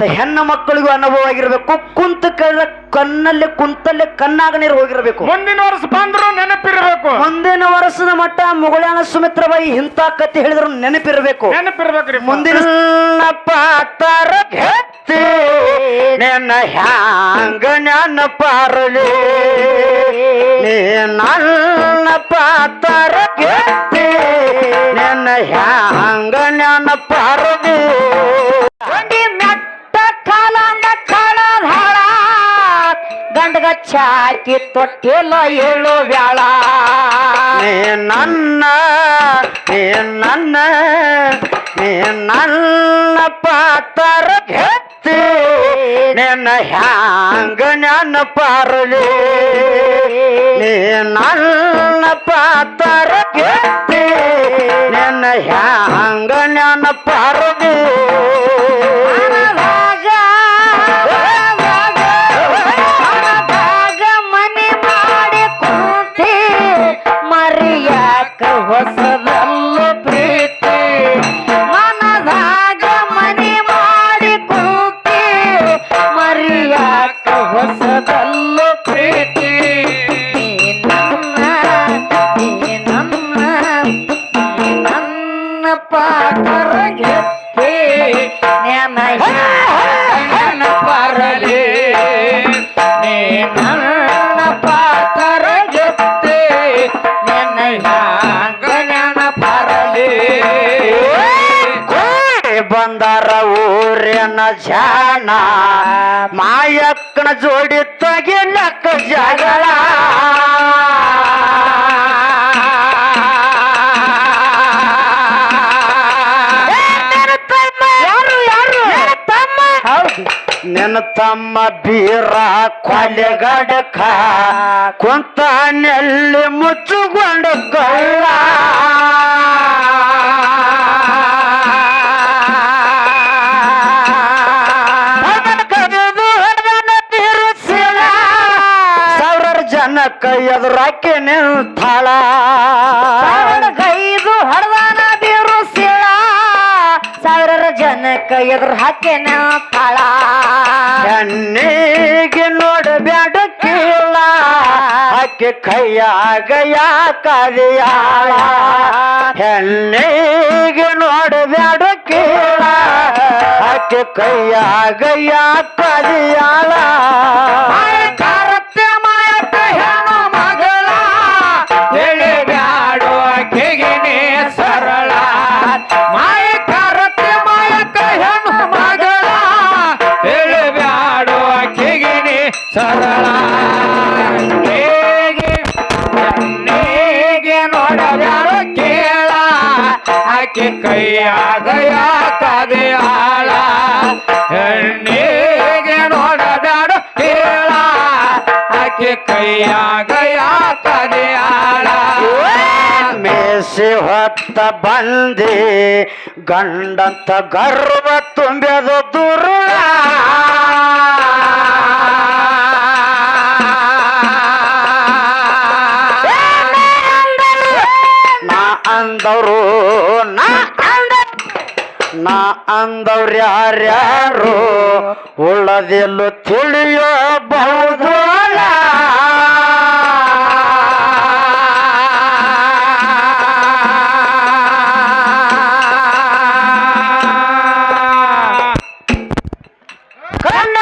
ಮತ್ತ ಹೆಣ್ಣು ಮಕ್ಕಳಿಗೂ ಅನುಭವ ಆಗಿರಬೇಕು ಕುಂತ ಕಳ್ಳ ಕಣ್ಣಲ್ಲಿ ಕುಂತಲ್ಲೇ ಕಣ್ಣಾಗ ನೀರು ಹೋಗಿರಬೇಕು. ಮುಂದಿನ ವರ್ಷ ಬಂದ್ರು ನೆನಪಿರಬೇಕು. ಮುಂದಿನ ವರ್ಷದ ಮಟ್ಟ ಮುಗಳಾಣ ಸುಮಿತ್ರಬಾಯಿ ಇಂತ ಕತೆ ಹೇಳಿದ್ರು ನೆನಪಿರಬೇಕು. ನೆನಪಿರ್ಬೇಕ್ರಿ. ಮುಂದಿನ ಪಾತಾರ ನಿನ್ನ ಹ್ಯಾಂಗ ನೆನಪಾರಲಿ ನೀ ನನ್ನ ಪಾತರ ಚಾಕಿ ತೊಟ್ಟಿಲ ಏಳು ವ್ಯಾಳ. ನೀ ನನ್ನ ನೀ ನನ್ನ ನೀ ನನ್ನ ಪಾತರ ಗೆತ್ತಿ ನಿನ್ನ ಹ್ಯಾಂಗ ನೆನಪಾರಲಿ ನೀ ನನ್ನ ಪಾತರ ಗೆತ್ತಿ ನಿನ್ನ ಹ್ಯಾಂಗ ನನ್ನ ಮನೆ ಬಂದಾರ ಊರಿನ ಜಾಣ ಮಾಯಕ್ಕನ ಜೋಡಿ ತಗಿಲಕ್ಕ ಜಗಳ. ನಿನ್ನ ತಮ್ಮ ಬೀರ ಕೊಲೆಗಡಕ. ಕುಂತ ನೆಲ್ಲಿ ಮುಚ್ಚುಗೊಂಡು ಕಳ್ಳ. ಎದುರಾಕಿ ನಿಂತಾಳ ಕೈದು ಹಡದಾನ ಬೀರು ಸೀಳ. ಸಾವಿರ ಜನಕ್ಕ ಎದುರು ಹಾಕೆ ನಿಂತಾಳ ಹೆಣ್ಣಿಗೆ ನೋಡಬೇಡ ಕೀಳ. ಆಕೆ ಕೈಯಾಗ ಯಾಕದಿಯಾಳ ಹೆಣ್ಣಿಗೆ ನೋಡಬೇಡ ಕೀಳ. ಆಕೆ ಕೈಯಾಗ ಯಾಕದಿಯಾಳ ಆಕೆ ಕದೆ ಆಳ ಹೆಣ್ಣಿಗೆ ನೋಡದಾಡು ಕೇಳ ಆಕೆ ಕೈಯಾಗಯ ಕದೆ ಆಳ ಮೇಸಿ ಹೊತ್ತ ಬಂದಿ ಗಂಡಂತ ಗರ್ವ ತುಂಬ್ಯದು ದುರುಳ ನಾ ಅಂದವರು ನಾ ನಾ ಅಂದವ್ರು ಯಾರ್ಯಾರು ಉಳ್ಳದೆಲ್ಲೂ ತಿಳಿಯಬಹುದೋಳ ಕಣ್ಣ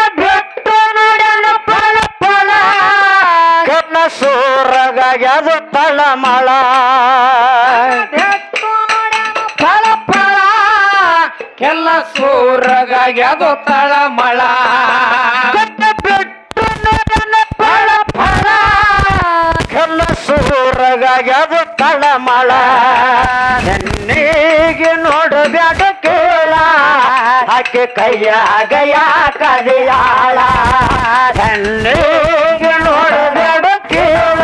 ಕೆಲ್ಲ ಸೂರಗಾಗ್ಯದು ತಳಮಳ ಕಣ್ಣ ಬಿಟ್ಟು ನೋಡಲು ಫಲ ಫಲ ಕಣ್ಣ ಸೂರಗಾಗ್ಯದು ತಳಮಳ ಹೆಣ್ಣಿಗೆ ನೋಡಬ್ಯಾಡ ಕೇಳ. ಆಕೆ ಕೈಯಾಗ ಯಾಕದಿಯಾಳ ಹೆಣ್ಣಿಗೆ ನೋಡಬ್ಯಾಡ ಕೇಳ.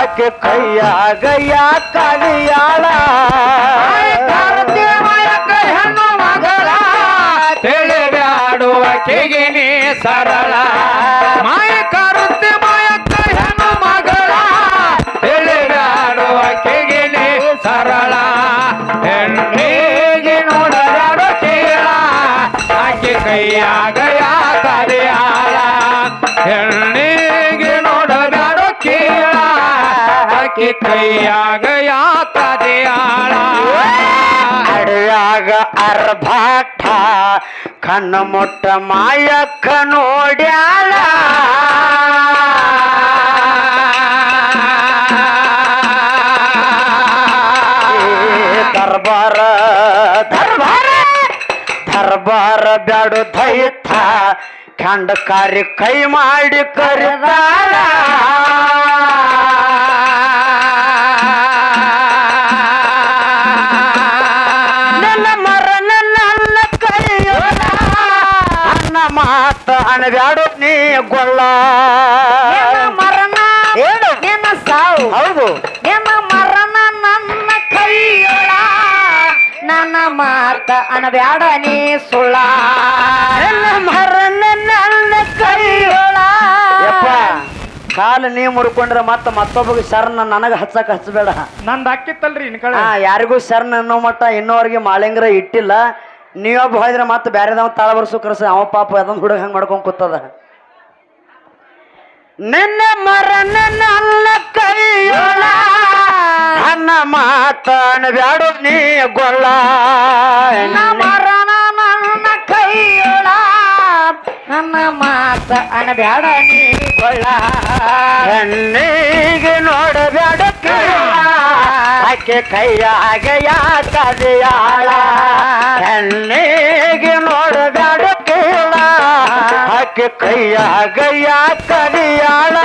ಆಕೆ ಕೈಯಾಗ ಯಾಕದಿಯಾಳ ಸರಳ ಮಾಯ ಕರುತ್ತಿ ಮಾಯ ಹೆಣ್ಣು ಮಗಳ. ತಿಳಿಬ್ಯಾಡುವ ಕೆಗಿನಿ ಸರಳ. ಹೆಣ್ಣಿಗೆ ನೋಡಬ್ಯಾಡು ಕೇಳ ಆಕೆ ಕೈಯಾಗ ಯಾಕಾದೆ ಆಳ. ಹೆಣ್ಣಿಗೆ ನೋಡಬೇಡ ಕೇಳ ಆಕೆ ಕೈಯಾಗ ಯಾಕಾದೆ ಆಳ. ಅಡವ್ಯಾಗ ಅರ್ಭಾಟ ಕಣ್ಣು ಮೊಟ್ಟ ಮಾಯಕ್ಕ ನೋಡ್ಯಾಳ. ದರ್ಬಾರ ದರ್ಬಾರ ದರ್ಬಾರ ಬ್ಯಾಡು ದೈತ. ಖಂಡ ಕಾರ್ಯ ಕೈ ಮಾಡಿ ಕರೆದಾಳ. ಅಣಬ್ಯಾಡು ನೀ ಗೊಳ್ಳ? ಮರಣ ಏನು? ನಿನ್ನ ಸಾವು. ಹೌದು. ನಿನ್ನ ಮರಣ ನನ್ನ ಕೈಯೊಳ. ನನ್ನ ಮಾತ ಅನಬ್ಯಾಡ ನೀ ಸುಳ್ಳ. ನನ್ನ ಮರಣ ನನ್ನ ಕೈಯೊಳ. ಯಪ್ಪ ಕಾಲು ನೀ ಮುರ್ಕೊಂಡ್ರೆ ಮತ್ತೆ ಮತ್ತೊಬ್ಬಗೆ ಶರಣ ನನಗ ಹಚ್ಚಕ್ ಹಚ್ಚಬೇಡ. ನಂದು ಹಾಕಿತ್ತಲ್ರಿ ಇನ್ ಕಡೆ. ಯಾರಿಗೂ ಶರಣ ಅನ್ನೋ ಮಟ್ಟ ಇನ್ನೋರ್ಗೆ ಮಾಳಿಂಗ್ರ ಇಟ್ಟಿಲ್ಲ. ನೀವೊಬ್ಬ ಹೋದ್ರೆ ಮತ್ತೆ ಬ್ಯಾರೆದವ ತಾಳ ಬರ್ಸು ಕರ್ಸ, ಅವ ಪಾಪ ಅದೊಂದು ಹುಡುಗ ಹಂಗೆ ಮಾಡ್ಕೊಂಡು ಕೂತದ. ನಿನ್ನ ಮರ ನನ್ನ ಕೈಯೊಳ, ನನ್ನ ಮಾತನ ಬ್ಯಾಡು ನೀ ಗೊಲ್ಲ ನಿನ್ನ ಮಾತ ಅಣಬ್ಯಾಡ ನೀ ಕೊಳ್ಳ ಹೆಣ್ಣಿಗೆ ನೋಡಬೇಡ ಆಕೆ ಕೈಯಾಗ ಯಾಕದೆಯಾಳ ಹೆಣ್ಣಿಗೆ ನೋಡಬೇಡ ಕೇಳ ಆಕೆ ಕೈಯಾಗ ಯಾಕದೆಯಾಳ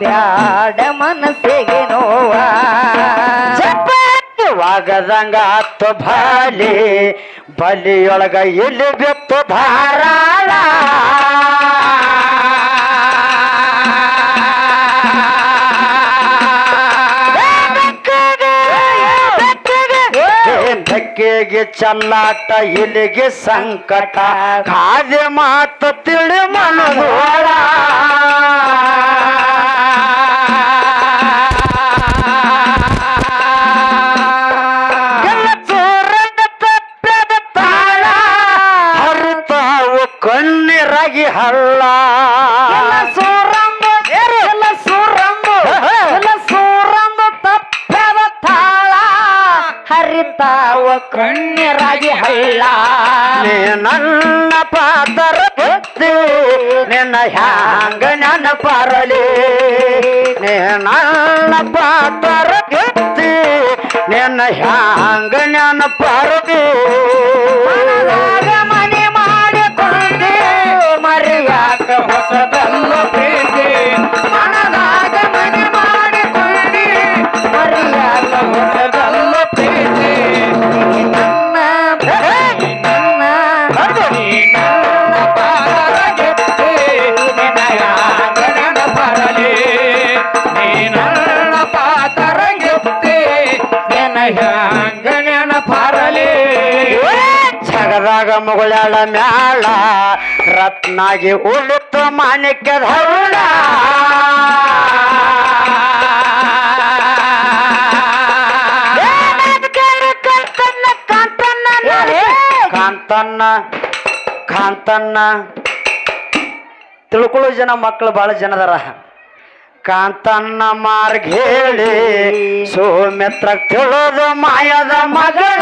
ಕೊಡಬ್ಯಾಡ ಮನಸ್ಸಿಗೆ ನೋವ. ವಾಗದಂಗ ಹತ್ತು ಬಾಲಿ ಬಲಿಯೊಳಗ ಇಲ್ಲಿ ಬಿತ್ತು ಭಾರಾಳ? ಬೆಕ್ಕಿಗೆ ಚಲ್ಲಾಟ ಇಲ್ಲಿಗೆ ಸಂಕಟ ಕಾದೆ ಮಾತು ತಿಳಿ ಮನದೋಳ. ಕಣ್ಣೀರಾಗಿ ಹಳ್ಳ. ಸೂರಂಬು ಎಲ್ಲ ಸೂರಂಬು ಎಲ್ಲ ಸೂರಂಬು ತಪ್ಪದ ತಾಳ ಹರಿತಾವ ಕಣ್ಣೀರಾಗಿ ಹಳ್ಳ. ನೀ ನನ್ನ ಪಾತರ ಬುದ್ಧಿ ನಿನ್ನ ಹ್ಯಾಂಗ ನೆನಪರಲಿ ನನ್ನ ಪಾತರ ಬುದ್ಧಿ ನಿನ್ನ ಹ್ಯಾಂಗ ನನ್ನ ಜಗದಾಗ ಮಗಳಾಳ ಮ್ಯಾಳ ರತ್ನಾಗಿ ಉಳಿತು ಮಾಣಿಕ್ಯದ ಧರುಣ ಕಾಂತನ್ನ ಕಾಂತನ್ನ ತಿಳ್ಕೊಳ್ಳೋ ಜನ ಮಕ್ಕಳು ಭಾಳ ಜನದಾರ. ಕಾಂತನ್ನ ಮಾರ್ಗ ಹೇಳಿ ಸೋಮ್ಯತ್ರ ತಿಳಿದು ಮಾಯದ ಮಗಳ.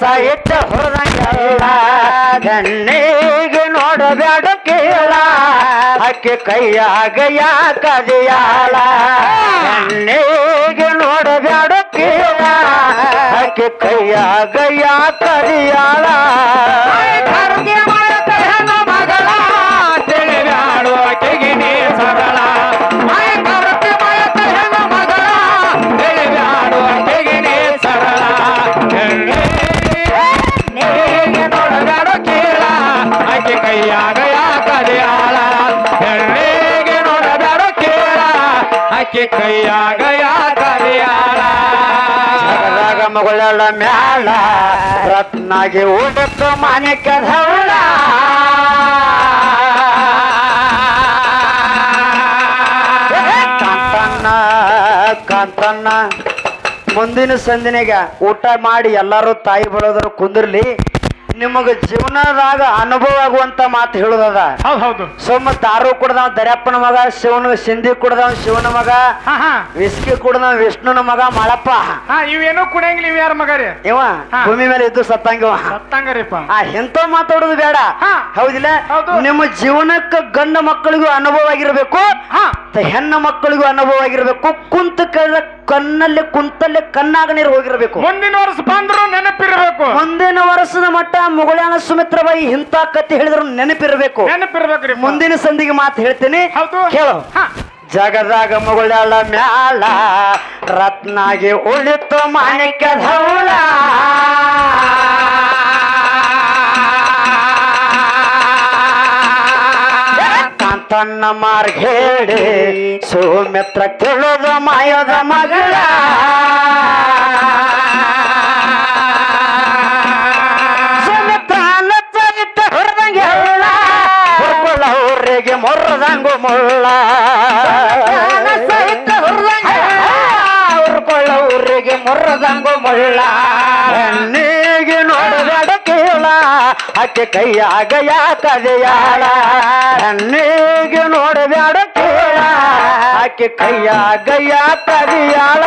ಸಹಿತ ಹೊರದಂಗೆಲ್ಲ ಗಣ್ಣಿಗೆ ನೋಡಬೇಡ ಕೇಳ ಆಕೆ ಕೈಯಾಗ ಯಾಕದೆಯಾಳ ಹೆಣ್ಣಿಗೆ ನೋಡಬ್ಯಾಡ ಕೇಳ ಆಕೆ ಕೈಯಾಗ ಯಾಕದೆಯಾಳ ಆಕೆ ಕೈಯಾಗ ಮಗಳ ಮ್ಯಾಳ ರತ್ನಾಗಿ ಊಟಕ್ಕ ಮನೆ ಧವಳ ಕಾಂತಣ್ಣ ಕಾಂತಣ್ಣ, ಮುಂದಿನ ಸಂದಿನಿಗ ಊಟ ಮಾಡಿ ಎಲ್ಲರೂ ತಾಯಿ ಬರೋದ್ರ ಕುಂದಿರ್ಲಿ. ನಿಮಗ ಜೀವನದಾಗ ಅನುಭವ ಆಗುವಂತ ಮಾತು ಹೇಳುದದ. ಹೌದು ಹೌದು. ಸೊಮ್ಮ ದಾರು ಕುಡ್ದ ದರ್ಯಪ್ಪನ ಮಗ ಶಿವನ ಸಿಂಧಿ ಕುಡ್ದ ಶಿವನ ಮಗ ಹಾ ಹಾ. ವಿಸ್ಕಿ ಕುಡ್ದ ವಿಷ್ಣುನ ಮಗ ಮಳಪ್ಪ. ಹಾ ಇವೇನು ಕುಡಿಯಂಗಿಲ್ಲ ಇವ್ ಯಾರ ಮಗ ರೀ? ಇವ ಹಾ. ಭೂಮಿ ಮೇಲೆ ಇದ್ದು ಸತ್ತಂಗಿವ ಸತ್ತಂಗರಿಪ್ಪ. ಆ ಎಂತ ಮಾತಾಡೋದು ಬೇಡ. ಹಾ. ಹೌದಿಲ್ಲ? ಹೌದು. ನಿಮ್ಮ ಜೀವನಕ್ಕ ಗಂಡ ಮಕ್ಕಳಿಗೂ ಅನುಭವ ಆಗಿರ್ಬೇಕು. ಹಾ. ಹೆಣ್ಣು ಮಕ್ಕಳಿಗೂ ಅನುಭವ ಆಗಿರಬೇಕು ಕುಂತ ಕಣ್ಣಲ್ಲಿ ಕುಂತಲ್ಲಿ ಕಣ್ಣಾಗ ನೀರು ಹೋಗಿರಬೇಕು. ಮುಂದಿನ ವರ್ಷ ಬಂದ್ರು ನೆನಪಿರಬೇಕು. ಮುಂದಿನ ವರ್ಷದ ಮಟ್ಟ ಮುಗುಳ್ಯಾನ ಸುಮಿತ್ರಬಾಯಿ ಇಂತ ಕತ್ತಿ ಹೇಳಿದ್ರು ನೆನಪಿರಬೇಕು. ನೆನಪಿರ್ಬೇಕ್ರಿ. ಮುಂದಿನ ಸಂದಿಗೆ ಮಾತು ಹೇಳ್ತೀನಿ. ಕೇಳು. ಜಗದಾಗ ಮುಗುಳ್ಯಾಳ ಮ್ಯಾಲ ರತ್ನಾಗಿ ಉಳಿತು ಮಾಣಿಕ್ಯ ಧವಳ ಕಾಂತಣ್ಣ ಮಾರ್ಗ ಸೋಮ್ಯತ್ರ ಕೇಳೋದ ಕೇಳೋದು ಮಾಯದ ಮಗಳ. ಸುಮಿತ್ರನ ಚರಿತ ಹೊರದಂಗೆ ಹೊರ್ಕೊಳ್ಳ ಊರಿಗೆ ಮೊರ್ರದಂಗು ಮುಳ್ಳ. ಸಹಿತ ಹುರ್ದಂಗೆ ಹೊರ್ಕೊಳ್ಳ ಊರಿಗೆ ಮೊರ್ರದಂಗು ಮುಳ್ಳ. ಆಕೆ ಕೈಯಾಗ ಯಾಕದೆಯಾಳ ಹೆಣ್ಣಿಗೆ ನೋಡಬೇಡ ಕೇಳ ಆಕೆ ಕೈಯಾಗ ಯಾಕದೆಯಾಳ